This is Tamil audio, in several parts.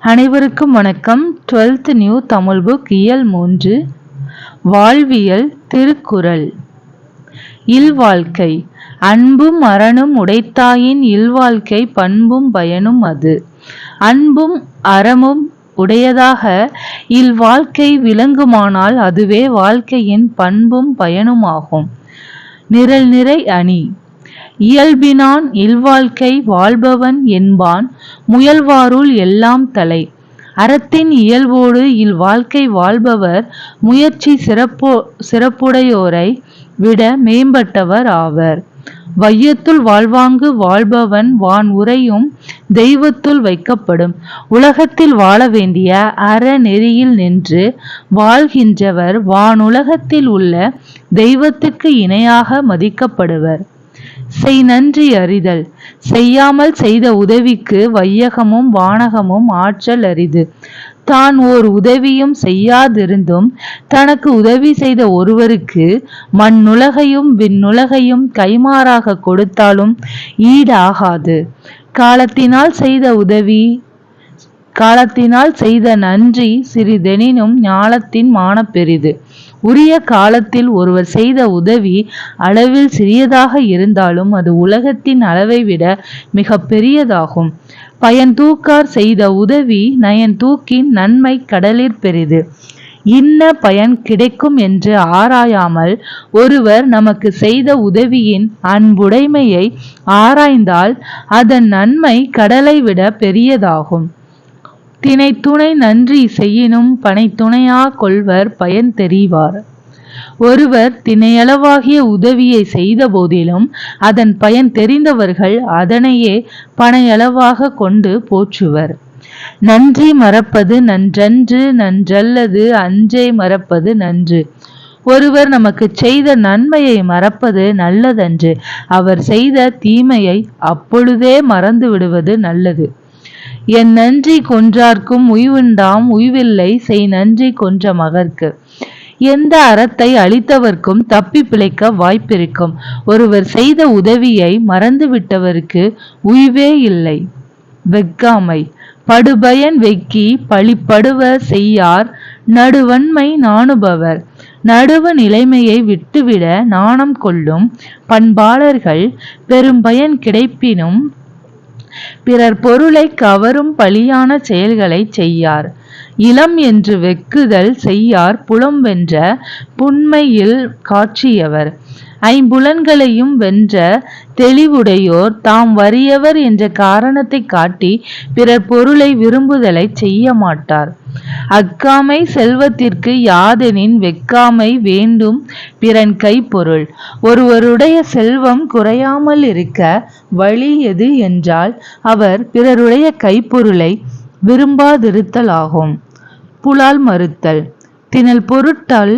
அனைவருக்கும் வணக்கம். டுவெல்த் நியூ தமிழ் புக் இயல் மூன்று வாழ்வியல் திருக்குறள். இல்வாழ்க்கை. அன்பும் அறனும் உடைத்தாயின் இல்வாழ்க்கை பண்பும் பயனும் அது. அன்பும் அறமும் உடையதாக இல்வாழ்க்கை விளங்குமானால் அதுவே வாழ்க்கையின் பண்பும் பயனுமாகும். நிரல் நிறை அணி. இயல்பினான் இல்வாழ்க்கை வாழ்பவன் என்பான். முயல்வாருள் எல்லாம் தலை. அறத்தின் இயல்போடு இல்வாழ்க்கை வாழ்பவர் முயற்சி சிறப்போ சிறப்புடையோரை விட மேம்பட்டவர் ஆவர். வையத்துள் வாழ்வாங்கு வாழ்பவன் வான் உரையும் தெய்வத்துள் வைக்கப்படும். உலகத்தில் வாழ வேண்டிய அற நெறியில் நின்று வாழ்கின்றவர் வானுலகத்தில் உள்ள தெய்வத்துக்கு இணையாக மதிக்கப்படுவர். செய் நன்றி அறிதல். செய்யாமல் செய்த உதவிக்கு வையகமும் வானகமும் ஆற்றல் அரிது. தான் ஓர் உதவியும் செய்யாதிருந்தும் தனக்கு உதவி செய்த ஒருவருக்கு மண்ணுலகையும் விண்ணுலகையும் கைமாறாக கொடுத்தாலும் ஈடாகாது. காலத்தினால் செய்த உதவி காலத்தினால் செய்த நன்றி சிறிதெனினும் ஞாலத்தின் மானப்பெரிது. உரிய காலத்தில் ஒருவர் செய்த உதவி அளவில் சிறியதாக இருந்தாலும் அது உலகத்தின் அளவை விட மிக பெரியதாகும். பயன் தூக்கார் செய்த உதவி நயன் தூக்கின் நன்மை கடலிற் பெரிது. இன்ன பயன் கிடைக்கும் என்று ஆராயாமல் ஒருவர் நமக்கு செய்த உதவியின் அன்புடைமையை ஆராய்ந்தால் அதன் நன்மை கடலை விட பெரியதாகும். தினை துணை நன்றி செய்யினும் பனை துணையா கொள்வர் பயன் தெரிவார். ஒருவர் தினையளவாகிய உதவியை செய்த போதிலும் அதன் பயன் தெரிந்தவர்கள் அதனையே பனையளவாக கொண்டு போற்றுவர். நன்றி மறப்பது நன்றன்று நன்றல்லது அஞ்சை மறப்பது நன்று. ஒருவர் நமக்கு செய்த நன்மையை மறப்பது நல்லதன்று. அவர் செய்த தீமையை அப்பொழுதே மறந்து விடுவது நல்லது. என் நன்றி கொன்றார்க்கும் உய்வுண்டாம் உய்வில்லை செய் நன்றி கொன்ற மகர்க்கு எந்த அறத்தை அளித்தவர்க்கும் தப்பி பிழைக்க வாய்ப்பிருக்கும். ஒருவர் செய்த உதவியை மறந்துவிட்டவருக்கு உய்வே இல்லை. வெக்காமை. படுபயன் வெக்கி பழிப்படுவ செய்யார் நடுவன்மை நாணுபவர். நடுவு நிலைமையை விட்டுவிட நாணம் கொள்ளும் பண்பாளர்கள் பெரும் பயன் கிடைப்பினும் பிறர் பொருளை கவரும் பலியான செயல்களை செய்யார். இளம் என்று வெக்குதல் செய்யார் புலம் வென்ற புண்மையில் காட்சியவர். ஐம்புலன்களையும் வென்ற தெளிவுடையோர் தாம் வறியவர் என்ற காரணத்தை காட்டி பிறர் பொருளை விரும்புதலை செய்ய மாட்டார் அக்காமை செல்வத்திற்கு யாதெனின் வெக்காமை வேண்டும் பிறன் கைப்பொருள். ஒருவருடைய செல்வம் குறையாமல் இருக்க வழி எது என்றால் அவர் பிறருடைய கைப்பொருளை விரும்பாதிருத்தல் ஆகும் புலால் மறுத்தல் திணல் பொருட்டால்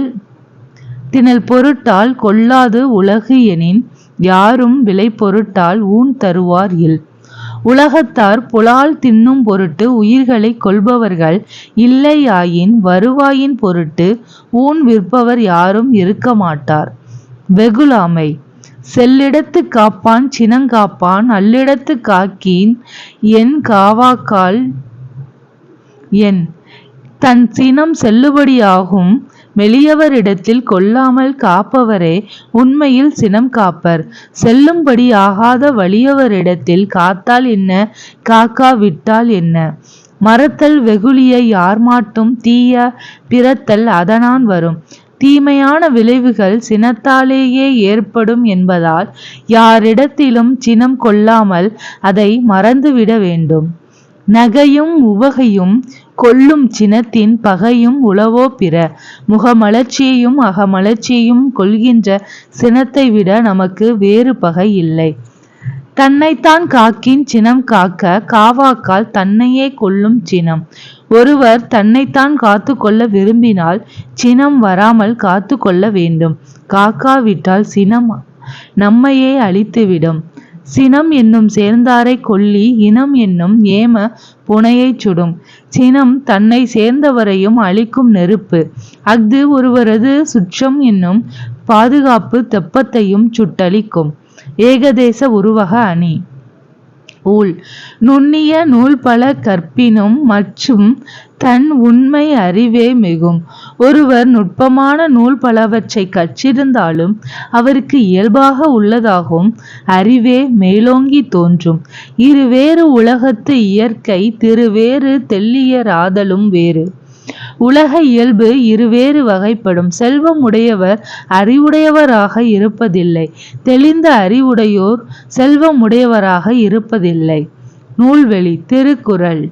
திணல் பொருட்டால் கொள்ளாது உலகு எனின் யாரும் விலை பொருட்டால் ஊன் தருவார் இல். உலகத்தார் புலால் தின்னும் பொருட்டு உயிர்களை கொள்பவர்கள் இல்லையாயின் வருவாயின் பொருட்டு ஊன் விற்பவர் யாரும் இருக்க மாட்டார் வெகுலாமை செல்லிடத்து காப்பான் சினங்காப்பான் அல்லிடத்து காக்கின் என் காவாக்கால் என் தன் சினம் செல்லுபடியாகும் மெலியவரிடத்தில் கொல்லாமல் காப்பவரே உண்மையில் சினம் காப்பர். செல்லும்படி ஆகாத வலியவரிடத்தில் காத்தால் என்ன? காக்கா விட்டால் என்ன? மறத்தல் வெகுளியை யார் மாட்டும் தீய பிறத்தல் அதனான் வரும். தீமையான விளைவுகள் சினத்தாலேயே ஏற்படும் என்பதால் யாரிடத்திலும் சினம் கொள்ளாமல் அதை மறந்துவிட வேண்டும். நகையும் உவகையும் கொல்லும் சினத்தின் பகையும் உளவோ பிற. முகமலர்ச்சியையும் அகமலர்ச்சியையும் கொள்கின்ற சினத்தை விட நமக்கு வேறு பகை இல்லை. தன்னைத்தான் காக்கின் சினம் காக்க காவாக்கால் தன்னையே கொல்லும் சினம். ஒருவர் தன்னைத்தான் காத்து கொள்ள விரும்பினால் சினம் வராமல் காத்து கொள்ள வேண்டும். காக்காவிட்டால் சினம் நம்மையே அழித்துவிடும். சினம் என்னும் சேர்ந்தாரை கொல்லி இனம் என்னும் ஏம புனையைச் சுடும். சினம் தன்னை சேர்ந்தவரையும் அழிக்கும் நெருப்பு. அஃது ஒருவரது சுற்றம் என்னும் பாதுகாப்பு தெப்பத்தையும் சுட்டழிக்கும் ஏகதேச உருவக அணி. ஊழ். நுண்ணிய நூல் பல கற்பினும் மற்றும் தன் உண்மை அறிவே மிகும். ஒருவர் நுட்பமான நூல் பலவற்றை கற்றிருந்தாலும் அவருக்கு இயல்பாக உள்ளதாகும். அறிவே மேலோங்கி தோன்றும். இருவேறு உலகத்து இயற்கை திருவேறு தெள்ளியராதலும் வேறு. உலக இயல்பு இருவேறு வகைப்படும். செல்வம் உடையவர் அறிவுடையவராக இருப்பதில்லை. தெளிந்த அறிவுடையோர் செல்வம் உடையவராக இருப்பதில்லை. நூல்வெளி திருக்குறள்.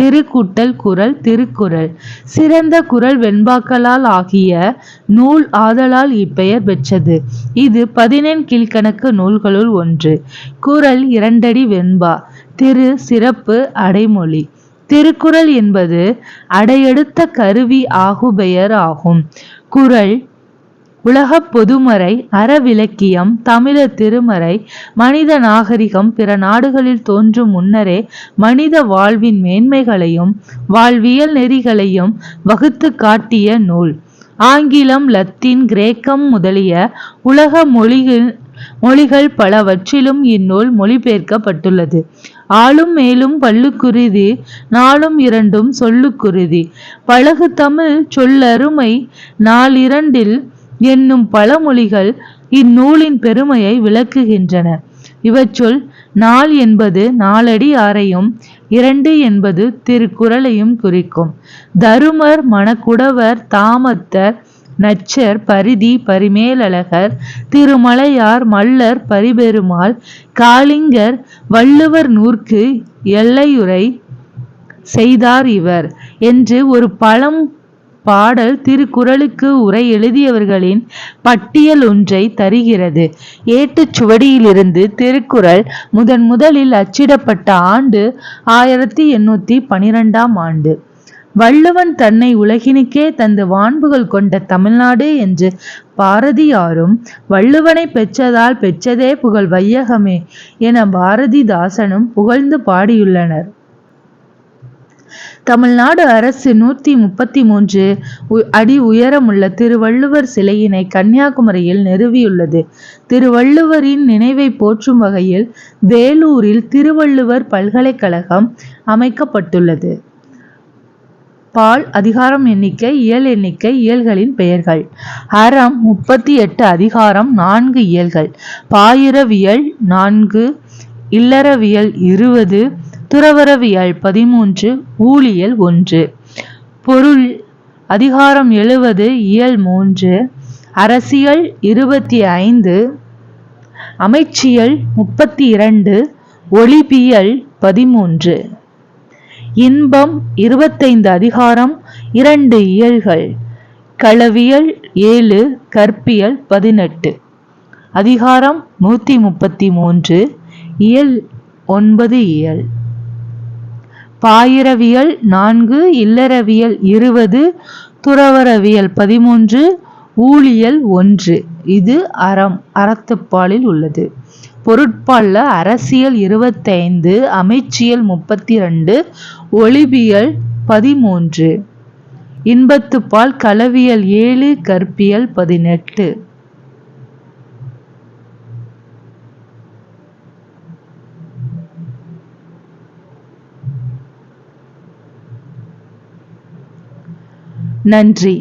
திருக்குட்டல் குரல் திருக்குறள். சிறந்த குரல் வெண்பாக்களால் ஆகிய நூல் ஆதலால் இப்பெயர் பெற்றது. இது பதினெண் கீழ்கணக்கு நூல்களுள் ஒன்று. குரல் இரண்டடி வெண்பா. திரு சிறப்பு அடைமொழி. திருக்குறள் என்பது அடையெடுத்த கருவி ஆகுபெயர் ஆகும். குறள் உலகப் பொதுமறை அறவிலக்கியம் தமிழர் திருமறை மனித நாகரிகம் பிற நாடுகளில் தோன்றும் முன்னரே மனித வாழ்வின் மேன்மைகளையும் வாழ்வியல் நெறிகளையும் வகுத்து காட்டிய நூல். ஆங்கிலம் லத்தீன் கிரேக்கம் முதலிய உலக மொழிகள் மொழிகள் பலவற்றிலும் இந்நூல் மொழிபெயர்க்கப்பட்டுள்ளது. ஆளும் மேலும் பல்லுக்குருதி நாளும் இரண்டும் சொல்லுக்குருதி. பழகு தமிழ் சொல்லருமை நாளிரண்டில் என்னும் பழமொழிகள் இந்நூலின் பெருமையை விளக்குகின்றன. இவற்றுள் நாள் என்பது நாலடி ஆறையும் இரண்டு என்பது திருக்குறளையும் குறிக்கும். தருமர் மணக்குடவர் தாமத்தர் நச்சர் பரிதி பரிமேலழகர் திருமலையார் மல்லர் பரிபெருமாள் காளிங்கர் வள்ளுவர் நூற்கு எல்லையுரை செய்தார் இவர். என்று ஒரு பழம் பாடல் திருக்குறளுக்கு உரை எழுதியவர்களின் பட்டியல் ஒன்றை தருகிறது. ஏட்டுச் சுவடியிலிருந்து திருக்குறள் முதன் முதலில் அச்சிடப்பட்ட ஆண்டு ஆயிரத்தி எண்ணூத்தி பனிரெண்டாம் ஆண்டு. வள்ளுவன் தன்னை உலகினுக்கே தந்து வான்புகள் கொண்ட தமிழ்நாடு என்று பாரதியாரும் வள்ளுவனை பெற்றதால் பெற்றதே புகழ் வையகமே என பாரதிதாசனும் புகழ்ந்து பாடியுள்ளனர். தமிழ்நாடு அரசு நூத்தி முப்பத்தி மூன்று அடி உயரமுள்ள திருவள்ளுவர் சிலையினை கன்னியாகுமரியில் நிறுவியுள்ளது. திருவள்ளுவரின் நினைவை போற்றும் வகையில் வேலூரில் திருவள்ளுவர் பல்கலைக்கழகம் அமைக்கப்பட்டுள்ளது. பால் அதிகாரம் எண்ணிக்கை இயல் எண்ணிக்கை இயல்களின் பெயர்கள். அறம் முப்பத்தி எட்டு அதிகாரம் நான்கு இயல்கள். பாயிரவியல் நான்கு இல்லறவியல் இருபது துறவரவியல் பதிமூன்று ஊழியல் ஒன்று. பொருள் அதிகாரம் எழுவது இயல் மூன்று. அரசியல் இருபத்தி ஐந்து. அமைச்சியல் முப்பத்தி இரண்டு ஒளிபியல் பதிமூன்று. இன்பம் இருபத்தைந்து அதிகாரம் இரண்டு இயல்கள். களவியல் ஏழு கற்பியல் பதினெட்டு. அதிகாரம் நூற்றி முப்பத்தி மூன்று இயல் ஒன்பது இயல். பாயிரவியல் நான்கு இல்லறவியல் இருபது துறவரவியல் பதிமூன்று ஊழியல் ஒன்று. இது அறம் அறத்துப்பாலில் உள்ளது. பொருட்பாலில் அரசியல் இருபத்தைந்து அமைச்சியல் முப்பத்தி ரெண்டு ஒளிபியல் பதிமூன்று. இன்பத்துப்பால் களவியல் ஏழு கற்பியல் பதினெட்டு. நன்றி.